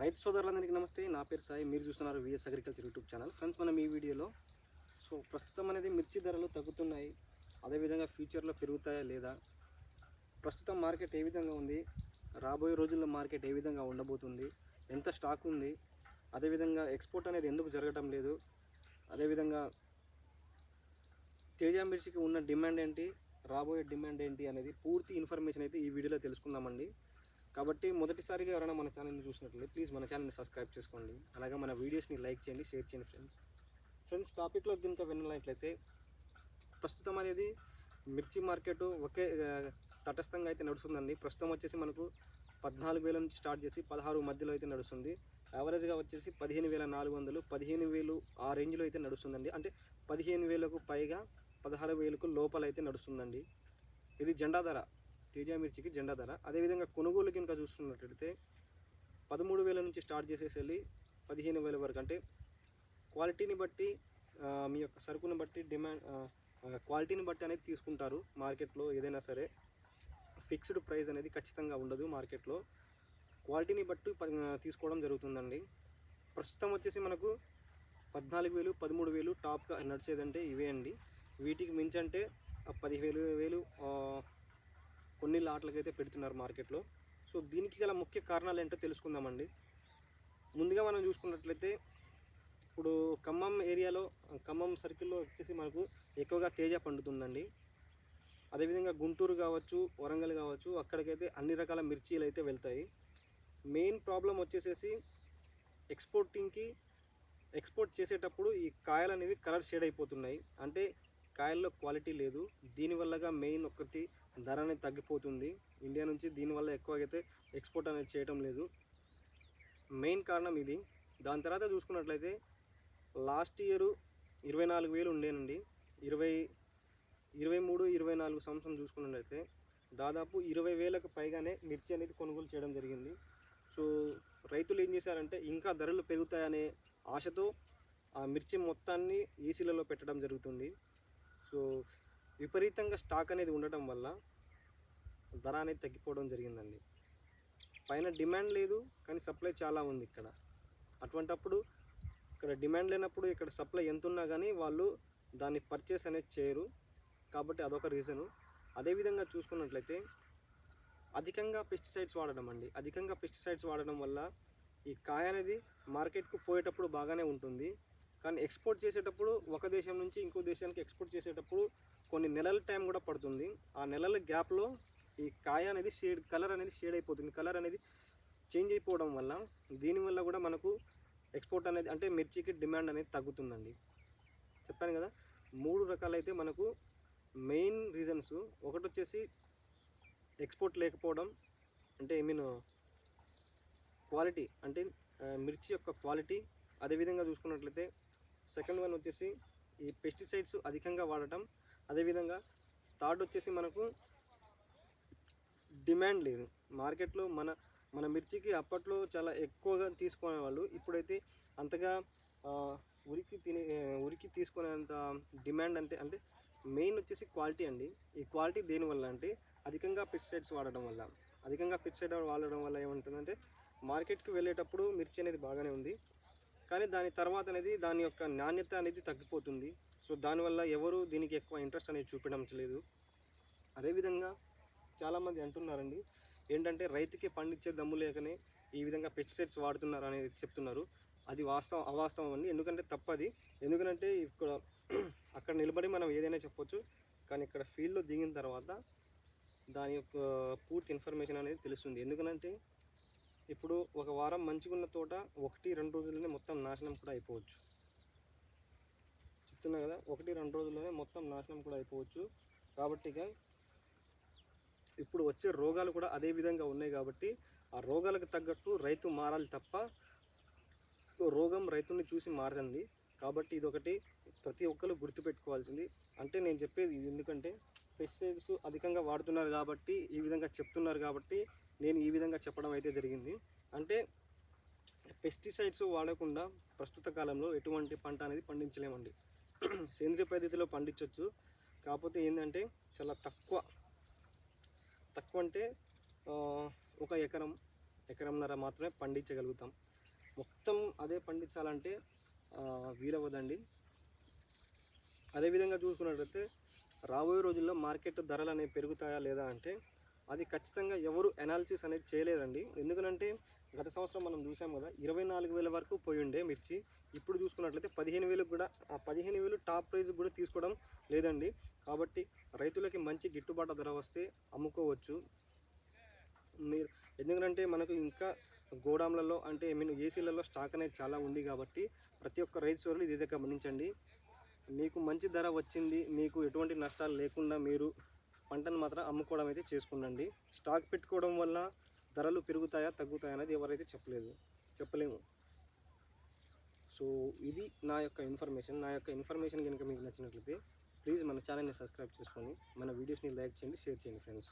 రైతు సోదరులందరికీ నమస్తే. నా పేరు సాయి. మీరు చూస్తున్నారు VS agriculture YouTube channel friends మనం ఈ వీడియోలో సో ప్రస్తుతం అనేది మిర్చి ధరలు తగ్గుతున్నాయి. అదేవిధంగా ఫ్యూచర్లో పెరుగుతాయా లేదా? ప్రస్తుతం మార్కెట్ ఏ విధంగా ఉంది? రాబోయే రోజుల్లో మార్కెట్ ఏ విధంగా ఉండబోతుంది? ఎంత స్టాక్ ఉంది? అదేవిధంగా ఎక్స్పోర్ట్ అనేది ఎందుకు జరగటం లేదు? అదేవిధంగా తేజ మిర్చికి ఉన్న డిమాండ్ ఏంటి? రాబోయే డిమాండ్ ఏంటి అనేది పూర్తి ఇన్ఫర్మేషన్ అయితే ఈ వీడియోలో తెలుసుకుందామండి. కాబట్టి మొదటిసారిగా ఎవరైనా మన ఛానల్ని చూసినట్లయితే ప్లీజ్ మన ఛానల్ని సబ్స్క్రైబ్ చేసుకోండి. అలాగే మన వీడియోస్ని లైక్ చేయండి షేర్ చేయండి ఫ్రెండ్స్. ఫ్రెండ్స్ టాపిక్లో కనుక విన్నట్లయితే ప్రస్తుతం అనేది మిర్చి మార్కెట్ ఒకే తటస్థంగా అయితే నడుస్తుందండి. ప్రస్తుతం వచ్చేసి మనకు పద్నాలుగు వేల నుంచి స్టార్ట్ చేసి పదహారు మధ్యలో అయితే నడుస్తుంది. యావరేజ్గా వచ్చేసి పదిహేను వేల నాలుగు వందలు పదిహేను వేలు ఆ రేంజ్లో అయితే నడుస్తుందండి. అంటే పదిహేను వేలకు పైగా పదహారు వేలకు లోపల అయితే నడుస్తుందండి. ఇది జెండా ధర. తేజ మిర్చికి జెండా ధర. అదేవిధంగా కొనుగోలు కనుక చూస్తున్నట్లయితే పదమూడు వేల నుంచి స్టార్ట్ చేసేసి వెళ్ళి పదిహేను వేల వరకు. అంటే క్వాలిటీని బట్టి మీ యొక్క సరుకుని బట్టి డిమాండ్ క్వాలిటీని బట్టి అనేది తీసుకుంటారు మార్కెట్లో ఏదైనా సరే. ఫిక్స్డ్ ప్రైస్ అనేది ఖచ్చితంగా ఉండదు మార్కెట్లో. క్వాలిటీని బట్టి తీసుకోవడం జరుగుతుందండి. ప్రస్తుతం వచ్చేసి మనకు పద్నాలుగు వేలు పదమూడు వేలు టాప్గా నడిచేదంటే ఇవే అండి. వీటికి మించి అంటే పదిహేను వేలు వేలు అయితే పెడుతున్నారు మార్కెట్లో. సో దీనికి గల ముఖ్య కారణాలు ఏంటో తెలుసుకుందామండి. ముందుగా మనం చూసుకున్నట్లయితే ఇప్పుడు ఖమ్మం ఏరియాలో ఖమ్మం సర్కిల్లో వచ్చేసి మనకు ఎక్కువగా తేజ పండుతుందండి. అదేవిధంగా గుంటూరు కావచ్చు వరంగల్ కావచ్చు అక్కడికైతే అన్ని రకాల మిర్చీలు అయితే వెళ్తాయి. మెయిన్ ప్రాబ్లం వచ్చేసేసి ఎక్స్పోర్టింగ్కి ఎక్స్పోర్ట్ చేసేటప్పుడు ఈ కాయలు అనేవి కలర్ షేడ్ అయిపోతున్నాయి. అంటే కాయల్లో క్వాలిటీ లేదు. దీనివల్లగా మెయిన్ ఒకటి ధర అనేది తగ్గిపోతుంది. ఇండియా నుంచి దీనివల్ల ఎక్కువగా అయితే ఎక్స్పోర్ట్ అనేది చేయటం లేదు. మెయిన్ కారణం ఇది. దాని తర్వాత చూసుకున్నట్లయితే లాస్ట్ ఇయర్ ఇరవై నాలుగు వేలు ఉండేనండి. ఇరవై ఇరవై మూడు ఇరవై నాలుగు సంవత్సరం చూసుకున్నట్లయితే దాదాపు ఇరవై వేలకు పైగానే మిర్చి అనేది కొనుగోలు చేయడం జరిగింది. సో రైతులు ఏం చేశారంటే ఇంకా ధరలు పెరుగుతాయనే ఆశతో ఆ మిర్చి మొత్తాన్ని ఏసీలలో పెట్టడం జరుగుతుంది. సో విపరీతంగా స్టాక్ అనేది ఉండటం వల్ల ధర అనేది తగ్గిపోవడం జరిగిందండి. పైన డిమాండ్ లేదు కానీ సప్లై చాలా ఉంది ఇక్కడ. అటువంటప్పుడు ఇక్కడ డిమాండ్ లేనప్పుడు ఇక్కడ సప్లై ఎంత ఉన్నా కానీ వాళ్ళు దాన్ని పర్చేస్ అనేది చేయరు. కాబట్టి అదొక రీజను. అదేవిధంగా చూసుకున్నట్లయితే అధికంగా పెస్టిసైడ్స్ వాడడం అండి. అధికంగా పెస్టిసైడ్స్ వాడడం వల్ల ఈ కాయ అనేది మార్కెట్కు పోయేటప్పుడు బాగానే ఉంటుంది. కానీ ఎక్స్పోర్ట్ చేసేటప్పుడు ఒక దేశం నుంచి ఇంకో దేశానికి ఎక్స్పోర్ట్ చేసేటప్పుడు కొన్ని నెలల టైం కూడా పడుతుంది. ఆ నెలల గ్యాప్లో ఈ కాయ అనేది షేడ్ కలర్ అనేది షేడ్ అయిపోతుంది. కలర్ అనేది చేంజ్ అయిపోవడం వల్ల దీనివల్ల కూడా మనకు ఎక్స్పోర్ట్ అనేది అంటే మిర్చికి డిమాండ్ అనేది తగ్గుతుందండి. చెప్పాను కదా మూడు రకాలైతే మనకు మెయిన్ రీజన్స్ ఒకటి వచ్చేసి ఎక్స్పోర్ట్ లేకపోవడం అంటే ఐ మీన్ క్వాలిటీ అంటే మిర్చి యొక్క క్వాలిటీ అదేవిధంగా చూసుకున్నట్లయితే సెకండ్ వన్ వచ్చేసి ఈ పెస్టిసైడ్స్ అధికంగా వాడటం. అదేవిధంగా థర్డ్ వచ్చేసి మనకు డిమాండ్ లేదు. మార్కెట్లో మన మన మిర్చికి అప్పట్లో చాలా ఎక్కువగా తీసుకునే వాళ్ళు ఇప్పుడైతే అంతగా ఉరికి తినే ఉరికి తీసుకునేంత డిమాండ్ అంటే అంటే మెయిన్ వచ్చేసి క్వాలిటీ అండి. ఈ క్వాలిటీ దేనివల్ల అంటే అధికంగా పెస్టిసైడ్స్ వాడడం వల్ల. అధికంగా పెస్టిసైడ్ వాడడం వల్ల ఏముంటుందంటే మార్కెట్కి వెళ్ళేటప్పుడు మిర్చి అనేది బాగానే ఉంది. కానీ దాని తర్వాత అనేది దాని యొక్క నాణ్యత అనేది తగ్గిపోతుంది. సో దానివల్ల ఎవరు దీనికి ఎక్కువ ఇంట్రెస్ట్ అనేది చూపించలేదు అదేవిధంగా చాలామంది అంటున్నారండి ఏంటంటే రైతుకి పండించే దమ్ము లేకనే ఈ విధంగా పెస్టిసైడ్స్ వాడుతున్నారు అనేది చెప్తున్నారు. అది వాస్తవం అవాస్తవం అండి. ఎందుకంటే తప్పది. ఎందుకంటే ఇక్కడ అక్కడ నిలబడి మనం ఏదైనా చెప్పొచ్చు కానీ ఇక్కడ ఫీల్డ్లో దిగిన తర్వాత దాని యొక్క పూర్తి ఇన్ఫర్మేషన్ అనేది తెలుస్తుంది. ఎందుకంటే ఇప్పుడు ఒక వారం మంచిగున్న తోట ఒకటి రెండు రోజుల్లోనే మొత్తం నాశనం కూడా అయిపోవచ్చు. చెప్తున్నా కదా ఒకటి రెండు రోజుల్లోనే మొత్తం నాశనం కూడా అయిపోవచ్చు. కాబట్టి ఇప్పుడు వచ్చే రోగాలు కూడా అదే విధంగా ఉన్నాయి కాబట్టి ఆ రోగాలకు తగ్గట్టు రైతు మారాలి తప్ప రోగం రైతుని చూసి మారండి కాబట్టి ఇదొకటి ప్రతి ఒక్కరు గుర్తుపెట్టుకోవాల్సింది. అంటే నేను చెప్పేది ఇది ఎందుకంటే పెస్టిసైడ్స్ అధికంగా వాడుతున్నారు కాబట్టి ఈ విధంగా చెప్తున్నారు కాబట్టి నేను ఈ విధంగా చెప్పడం అయితే జరిగింది. అంటే పెస్టిసైడ్స్ వాడకుండా ప్రస్తుత కాలంలో ఎటువంటి పంట అనేది పండించలేమండి. సేంద్రియ పద్ధతిలో పండించవచ్చు కాకపోతే ఏంటంటే చాలా తక్కువ తక్కువ అంటే ఒక ఎకరం ఎకరంన్నర మాత్రమే పండించగలుగుతాం. మొత్తం అదే పండించాలంటే వీలవ్వదండి. అదేవిధంగా చూసుకున్నట్లయితే రాబోయే రోజుల్లో మార్కెట్ ధరలు అనేవి పెరుగుతాయా లేదా అంటే అది ఖచ్చితంగా ఎవరు అనాలిసిస్ అనేది చేయలేదండి. ఎందుకంటే గత సంవత్సరం మనం చూసాం కదా ఇరవై నాలుగు వేల వరకు పోయి ఉండే మిర్చి. ఇప్పుడు చూసుకున్నట్లయితే పదిహేను వేలకు కూడా ఆ పదిహేను వేలు టాప్ ప్రైజ్ కూడా తీసుకోవడం లేదండి. కాబట్టి రైతులకి మంచి గిట్టుబాటు ధర వస్తే అమ్ముకోవచ్చు. మీరు ఎందుకంటే మనకు ఇంకా గోడాంలలో అంటే ఐ మీన్ ఏసీలలో స్టాక్ అనేది చాలా ఉంది కాబట్టి ప్రతి ఒక్క రైతు సోదరులు ఇదే గమనించండి. మీకు మంచి ధర వచ్చింది మీకు ఎటువంటి నష్టాలు లేకుండా మీరు పంటను మాత్రం అమ్ముకోవడం అయితే చేసుకుండండి స్టాక్ పెట్టుకోవడం వల్ల ధరలు పెరుగుతాయా తగ్గుతాయా అనేది ఎవరైతే చెప్పలేదు చెప్పలేము. సో ఇది నా యొక్క ఇన్ఫర్మేషన్. నా యొక్క ఇన్ఫర్మేషన్ కనుక మీకు నచ్చినట్లయితే ప్లీజ్ మన ఛానల్ని సబ్స్క్రైబ్ చేసుకొని మన వీడియోస్ని లైక్ చేయండి షేర్ చేయండి ఫ్రెండ్స్.